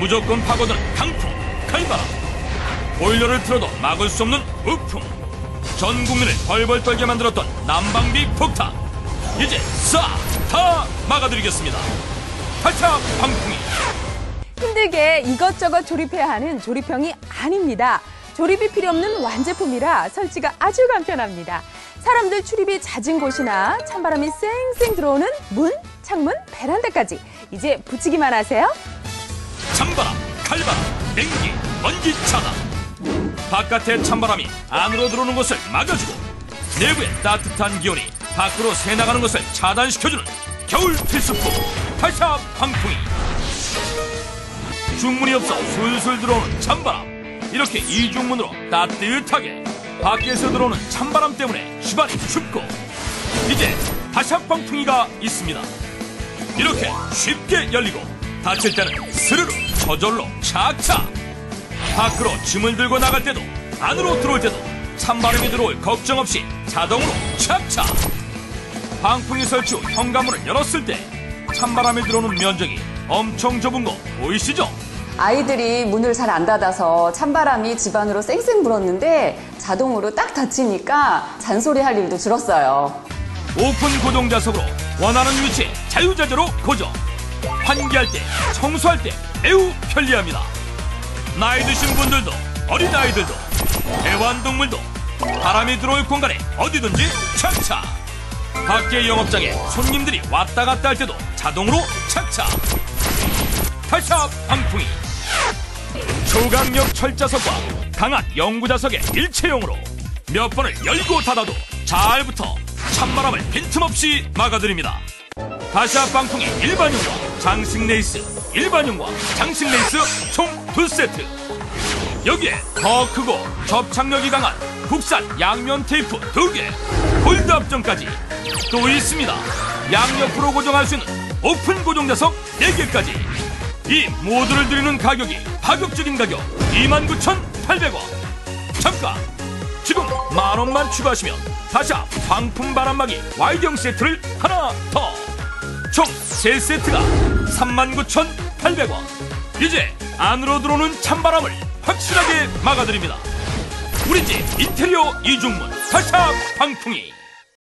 무조건 파고드는 강풍, 칼바람 보일러를 틀어도 막을 수 없는 우풍 전 국민을 벌벌 떨게 만들었던 난방비 폭탄 이제 싹 다 막아드리겠습니다 발차 방풍이 힘들게 이것저것 조립해야 하는 조립형이 아닙니다. 조립이 필요 없는 완제품이라 설치가 아주 간편합니다. 사람들 출입이 잦은 곳이나 찬바람이 쌩쌩 들어오는 문, 창문, 베란다까지 이제 붙이기만 하세요. 찬바람, 칼바람, 냉기, 먼지 차단 바깥의 찬바람이 안으로 들어오는 것을 막아주고 내부의 따뜻한 기온이 밖으로 새나가는 것을 차단시켜주는 겨울 필수품 발차 방풍이. 중문이 없어 술술 들어오는 찬바람. 이렇게 이중문으로 따뜻하게 밖에서 들어오는 찬바람 때문에 집안이 춥고 이제 다샥 방풍이가 있습니다. 이렇게 쉽게 열리고 닫힐 때는 스르르 저절로 착착 밖으로 짐을 들고 나갈 때도 안으로 들어올 때도 찬바람이 들어올 걱정 없이 자동으로 착착 방풍이 설치 후 현관문을 열었을 때 찬바람이 들어오는 면적이 엄청 좁은 거 보이시죠? 아이들이 문을 잘 안 닫아서 찬바람이 집 안으로 쌩쌩 불었는데 자동으로 딱 닫히니까 잔소리 할 일도 줄었어요. 오픈 고정 좌석으로 원하는 위치에 자유자재로 고정. 환기할 때, 청소할 때 매우 편리합니다. 나이 드신 분들도 어린아이들도 애완동물도 바람이 들어올 공간에 어디든지 착착. 밖에 영업장에 손님들이 왔다 갔다 할 때도 자동으로 착착. 탈샵 방풍이 초강력 철자석과 강한 영구자석의 일체형으로 몇 번을 열고 닫아도 잘 붙어 찬바람을 빈틈없이 막아드립니다. 다시아 빵풍의 일반용과 장식 레이스, 일반용과 장식 레이스 총 두 세트. 여기에 더 크고 접착력이 강한 국산 양면 테이프 두 개, 골드 합정까지 또 있습니다. 양옆으로 고정할 수 있는 오픈 고정 좌석 네 개까지. 이 모두를 드리는 가격이 파격적인 가격 29,800원. 잠깐! 지금 만 원만 추가하시면 다시아 방풍 바람막이 와이경 세트를 하나 더. 총 세 세트가 39,800원. 이제 안으로 들어오는 찬바람을 확실하게 막아드립니다. 우리 집 인테리어 이중문 다시아 방풍이